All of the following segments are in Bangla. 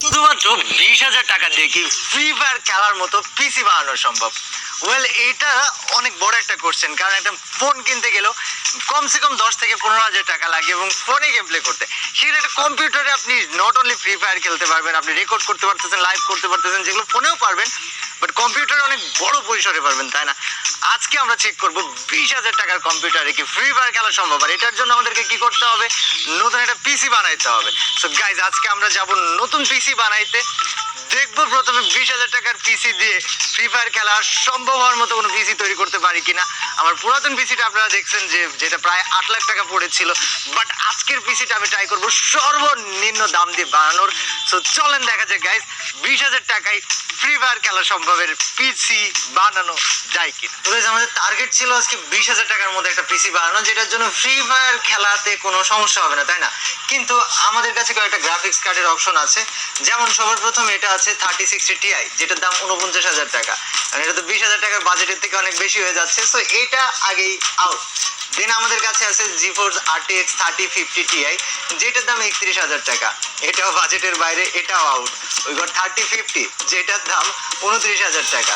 শুধুমাত্র বিশ হাজার টাকা দিয়ে কি ফ্রি ফায়ার খেলার মতো পিসি বানানো সম্ভব? ওয়েল এটা অনেক বড় একটা কোশ্চেন কারণ একটা ফোন কিনতে গেলেও কমসে কম দশ থেকে পনেরো হাজার টাকা লাগে এবং ফোনে গেম প্লে করতে। সেটা একটা কম্পিউটারে আপনি নট অনলি ফ্রি ফায়ার খেলতে পারবেন, আপনি রেকর্ড করতে পারতেছেন লাইভ করতে পারতেছেন, যেগুলো ফোনেও পারবেন বাট কম্পিউটারে অনেক বড় পরিসরে পারবেন, তাই না? আজকে আমরা চেক করব বিশ হাজার টাকার কম্পিউটারে কি ফ্রি ফায়ার খেলা সম্ভব? আর এটার জন্য আমাদেরকে কি করতে হবে? নতুন একটা পিসি বানাইতে হবে। সো গাইজ আজকে আমরা যাব নতুন পিসি বানাইতে। দেখব প্রথমে বিশ হাজার টাকার পিসি দিয়ে ফ্রি ফায়ার খেলা সম্ভব হওয়ার মতো কোনো পিসি তৈরি করতে পারি কিনা। আমার পুরাতন পিসিটা আপনারা দেখছেন যে, যেটা প্রায় আট লাখ টাকা পড়েছিল। বাট আজকের পিসিটা আমি ট্রাই করব সর্বনিম্ন দাম দিয়ে বানানোর। সো চলেন দেখা যাক গাইজ বিশ হাজার টাকায় ফ্রি ফায়ার খেলা সম্ভবের পিসি বানানো যায় কি তো আমাদের টার্গেট ছিল আজকে বিশ হাজার টাকার মধ্যে একটা পিসি বানানো, যেটার জন্য ফ্রি ফায়ার খেলাতে কোনো সমস্যা হবে না, তাই না? কিন্তু আমাদের কাছে কয়েকটা গ্রাফিক্স কার্ডের অপশন আছে। যেমন সবার প্রথম এটা আছে থার্টি সিক্সটি টিআই যেটার দাম উনপঞ্চাশ হাজার টাকা। আর এটা তো বিশ হাজার টাকার বাজেটের থেকে অনেক বেশি হয়ে যাচ্ছে সো এটা আগেই আউট দেন আমাদের কাছে আছে GeForce RTX thirty fifty Ti যেটার দাম একত্রিশ হাজার টাকা। এটাও বাজেটের বাইরে, এটাও আউট ওই ঘর থার্টি ফিফটি যেটার দাম উনত্রিশ হাজার টাকা।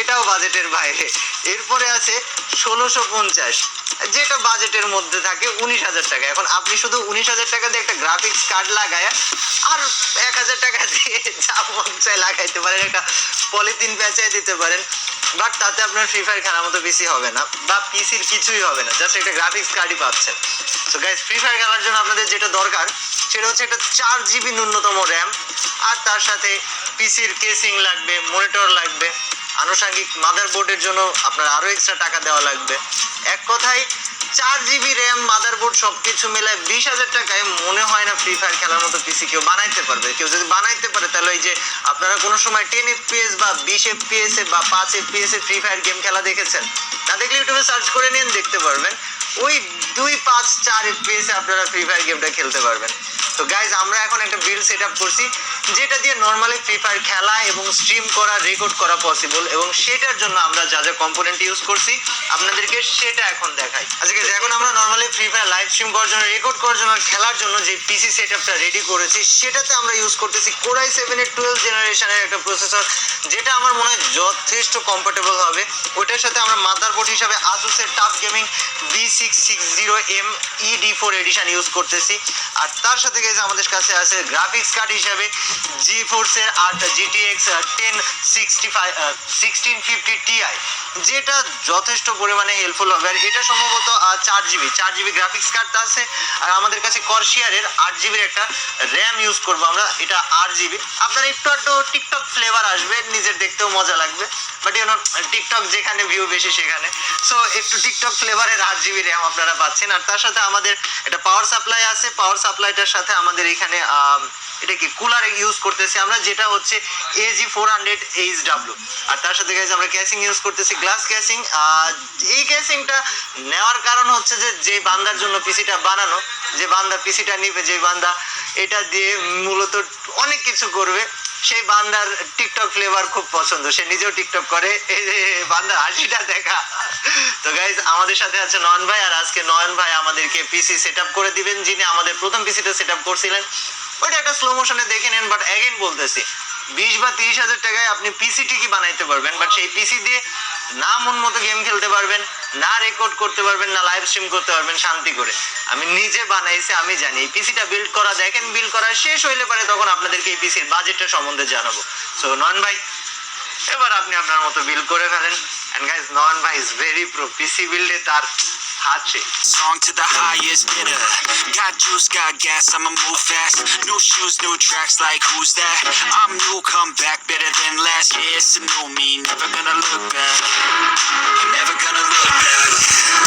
এটাও বাজেটের বাইরে। এরপরে আছে ষোলোশো পঞ্চাশ। যেটা বাজেটের মধ্যে থাকে উনিশ হাজার টাকা। এখন আপনি শুধু উনিশ হাজার টাকা দিয়ে একটা গ্রাফিক্স কার্ড লাগায় আর এক হাজার টাকা দিয়ে যা মন লাগাইতে পারেন, একটা পলিথিন পেঁচাই দিতে পারেন। বাট তাতে আপনার ফ্রি ফায়ার খেলার মতো পিসি হবে না বা পিসির কিছুই হবে না জাস্ট একটা গ্রাফিক্স কার্ডই পাচ্ছেন। সো গাইজ ফ্রি ফায়ার খেলার জন্য আপনাদের যেটা দরকার, সেটা হচ্ছে একটা চার জিবি ন্যূনতম র্যাম আর তার সাথে পিসির কেসিং লাগবে মনিটর লাগবে। আনুষঙ্গিক মাদারবোর্ডের জন্য আপনার আরও এক্সট্রা টাকা দেওয়া লাগবে। এক কথায়, চার জিবি র্যাম মাদারবোর্ড সব কিছু মিলায় বিশ হাজার টাকায় মনে হয় না ফ্রি ফায়ার খেলার মতো পিসি কেউ বানাইতে পারবে। কেউ যদি বানাইতে পারে, তাহলে ওই যে আপনারা কোনো সময় টেন এফপিএস বা বিশ এফপিএস এ বা পাঁচ এফপিএস এ ফ্রি ফায়ার গেম খেলা দেখেছেন? না দেখলে ইউটিউবে সার্চ করে নিন, দেখতে পারবেন। ওই দুই, পাঁচ, চার এফপিএস এ আপনারা ফ্রি ফায়ার গেমটা খেলতে পারবেন। তো গাইজ আমরা এখন একটা বিল সেট আপ করছি, যেটা দিয়ে নর্মালি ফ্রি ফায়ার খেলা এবং স্ট্রিম করা রেকর্ড করা পসিবল এবং সেটার জন্য আমরা যা যা কম্পোনেন্ট ইউজ করছি, আপনাদেরকে সেটা এখন দেখাই। আজকে এখন আমরা normally Free Fire live stream করার জন্য রেকর্ড করার জন্য, খেলার জন্য যে পিসি সেট আপটা রেডি করেছি, সেটাতে আমরা ইউজ করতেছি কোরাই সেভেনের টুয়েলভ জেনারেশনের একটা প্রসেসর যেটা আমার মনে হয় যথেষ্ট কমফোর্টেবল হবে। ওইটার সাথে আমরা মাদারবোর্ড হিসাবে আসুসের TUF gaming B six six zero M ED four edition use করতেছি। আর তার সাথে গেছে আমাদের কাছে আছে গ্রাফিক্স কার্ড হিসাবে জি ফোর্সের আট GTX ten sixty sixteen fifty Ti যেটা যথেষ্ট পরিমাণে হেল্পফুল হবে। আর এটা সম্ভবত চার জিবি চার জিবি গ্রাফিক্স কার্ড আছে। আর আমাদের কাছে করশিয়ারের আট জিবির একটা র্যাম ইউজ করব আমরা। এটা আট জিবি আপনার একটু একটু টিকটক ফ্লেভার আসবে, নিজের দেখতেও মজা লাগবে। বাট ইউনো টিকটক যেখানে ভিউ বেশি সেখানে। সো একটু টিকটক ফ্লেভারের আট জিবি র্যাম আপনারা পাচ্ছেন। আর তার সাথে আমাদের একটা পাওয়ার সাপ্লাই আছে। পাওয়ার সাপ্লাইটার সাথে আমাদের এখানে এটা কি কুলার ইউজ করতেছি আমরা, যেটা হচ্ছে AG four hundred H W আর তার সাথে গেছে আমরা ক্যাসিং ইউজ করতেছি গ্লাস ক্যাসিং এই ক্যাসিংটা নেওয়ার কারণ হচ্ছে যে যে বান্দার জন্য পিসিটা বানানো, যে বান্দা পিসিটা নিবে, যে বান্দা এটা দিয়ে মূলত অনেক কিছু করবে। সেই বান্দার টিকটক ফ্লেভার খুব পছন্দ। সে নিজেও টিকটক করে, এই যে বান্দার হাসিটা দেখা। তো গাইজ আমাদের সাথে আছে নয়ন ভাই, আর আজকে নয়ন ভাই আমাদেরকে পিসি সেট করে দিবেন, যিনি আমাদের প্রথম পিসিটা সেট করছিলেন। ওইটা একটা স্লো মোশনে দেখে নেন বাট অ্যাগেন বলতেছি, বিশ বা তিরিশ হাজার টাকায় আপনি পিসি ঠিকই বানাইতে পারবেন বাট সেই পিসি দিয়ে নাম মতো গেম খেলতে পারবেন। না রেকর্ড করতে পারবেন, না লাইভ স্ট্রিম করতে পারবেন, শান্তি করে। আমি নিজে বানাইছি, আমি জানি। এই পিসিটা বিল্ড করা, দেখেন বিল্ড করা শেষ হইলে পারে তখন আপনাদেরকে এই পিসির বাজেটটা সম্বন্ধে জানাব। সো নন ভাই, এবার আপনি আপনার মতো বিল করে ফেলেন। অ্যান্ড গাইজ নন ভাই ইজ ভেরি প্রো পিসি বিল্ডে তার hot chick. Song to the highest bidder. Got juice, got gas, I'ma move fast. New shoes, new tracks, like who's that? I'm new, come back, better than last. Yeah, it's a new me, never gonna look back. Never gonna look back.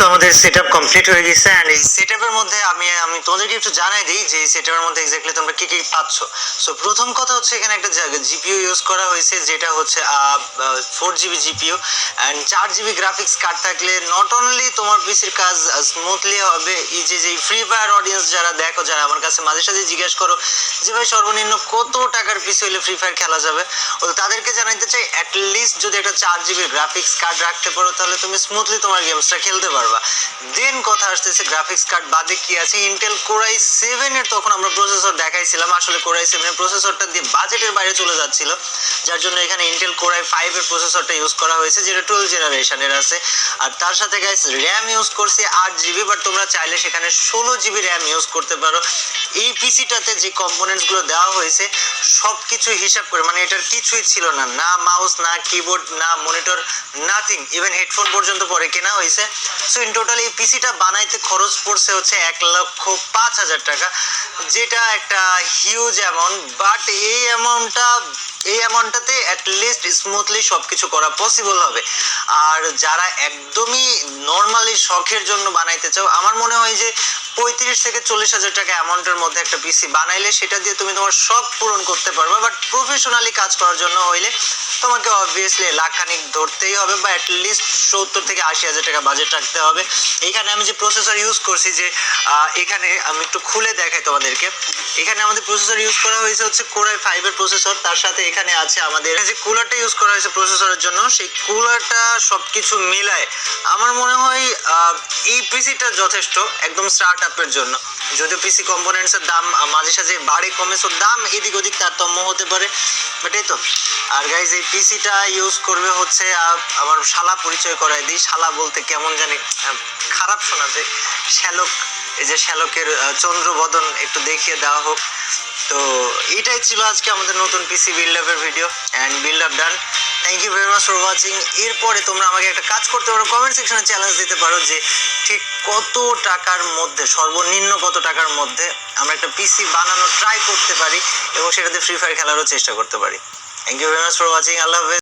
So আমাদের সেট আপ কমপ্লিট হয়ে গেছে অ্যান্ড এই সেট আপের মধ্যে আমি আমি তোমাদেরকে একটু জানাই দিই যে এই সেট আপের মধ্যে এক্স্যাক্টলি তোমরা কি কি পাচ্ছ। সো প্রথম কথা হচ্ছে এখানে একটা জিপিইউ ইউজ করা হয়েছে যেটা হচ্ছে ফোর জিবি জিপিইউ অ্যান্ড চার জিবি গ্রাফিক্স কার্ড থাকলে নট অনলি তোমার পিসির কাজ স্মুথলি হবে, এই যে যে ফ্রি ফায়ার অডিয়েন্স যারা দেখো, যারা আমার কাছে মাঝে সাঝে জিজ্ঞেস করো যে, ভাই, সর্বনিম্ন কত টাকার পিসি হলে ফ্রি ফায়ার খেলা যাবে? ও তাদেরকে জানাইতে চাই অ্যাটলিস্ট যদি একটা চার জিবির গ্রাফিক্স কার্ড রাখতে পারো, তাহলে তুমি স্মুথলি তোমার গেমসটা খেলতে পারবা দেন কথা আসতেছে গ্রাফিক্স কার্ড বাদে কি আছে? ইন্টেল কোরাই সেভেনের তখন আমরা প্রসেসর দেখাইছিলাম। আসলে কোরাই সেভেনের প্রসেসরটা দিয়ে বাজেটের বাইরে চলে যাচ্ছিল। যার জন্য এখানে ইন্টেল কোরাই ফাইভ এর প্রসেসরটা ইউজ করা হয়েছে, যেটা টুয়েলভ জেনারেশনের আছে। আর তার সাথে গাইস র্যাম ইউজ করছি আট জিবি বাট তোমরা চাইলে সেখানে ষোলো জিবি র্যাম ইউজ করতে পারো। এই পিসিটাতে যে কম্পোনেন্টসগুলো দেওয়া হয়েছে সব কিছু হিসাব করে মানে এটার কিছুই ছিল না। না মাউস না কিবোর্ড না মনিটর নাথিং ইভেন হেডফোন পর্যন্ত পরে কেনা হয়েছে। সো ইন টোটাল এই পিসিটা বানাইতে খরচ পড়ছে হচ্ছে এক লক্ষ পাঁচ হাজার টাকা, যেটা একটা হিউজ অ্যামাউন্ট বাট এই অ্যামাউন্টটা এই অ্যামাউন্টটাতে অ্যাটলিস্ট স্মুথলি সব কিছু করা পসিবল হবে। আর যারা একদমই নর্মালি শখের জন্য বানাইতে চাও, আমার মনে হয় যে পঁয়ত্রিশ থেকে চল্লিশ হাজার টাকা অ্যামাউন্টের মধ্যে একটা পিসি বানাইলে সেটা দিয়ে তুমি তোমার শখ পূরণ করতে পারবে বাট প্রফেশনালি কাজ করার জন্য হইলে তোমাকে অবভিয়াসলি লাখ খানিক ধরতেই হবে বা অ্যাটলিস্ট সত্তর থেকে আশি হাজার টাকা বাজেট রাখতে হবে। এখানে আমি যে প্রসেসর ইউজ করছি যে এখানে আমি একটু খুলে দেখাই তোমাদেরকে। এখানে আমাদের প্রসেসর ইউজ করা হয়েছে হচ্ছে কোরাই ফাইভের প্রসেসর তার সাথে এখানে আছে আমাদের যে কুলারটা ইউজ করা হয়েছে প্রসেসরের জন্য, সেই কুলারটা সবকিছু মিলায়। আমার মনে হয় এই পিসিটা যথেষ্ট, একদম স্টার্ট আপের জন্য। যদিও পিসি কম্পোনেন্টস এর দাম মাঝে সাঝে বাড়ে, কমে সো দাম এদিক ওদিক তারতম্য হতে পারে। বাট এই তো। আর গাইজ এই পিসিটা ইউজ করবে হচ্ছে আমার শালা পরিচয় করাই দিই। শালা বলতে কেমন জানি খারাপ শোনা যে শ্যালক, এই যে শ্যালকের চন্দ্রবদন একটু দেখিয়ে দেওয়া হোক। তো এইটাই ছিল আজকে আমাদের নতুন পিসি বিল্ড আপের video and build up done thank you very much for watching এরপরে তোমরা আমাকে একটা কাজ করতে পারো। কমেন্ট সেকশনে চ্যালেঞ্জ দিতে পারো যে, ঠিক কত টাকার মধ্যে, সর্বনিম্ন কত টাকার মধ্যে আমরা একটা পিসি বানানোর ট্রাই করতে পারি এবং সেটাতে ফ্রি ফায়ার খেলারও চেষ্টা করতে পারি। Thank you very much for watching আল্লাহ হাফেজ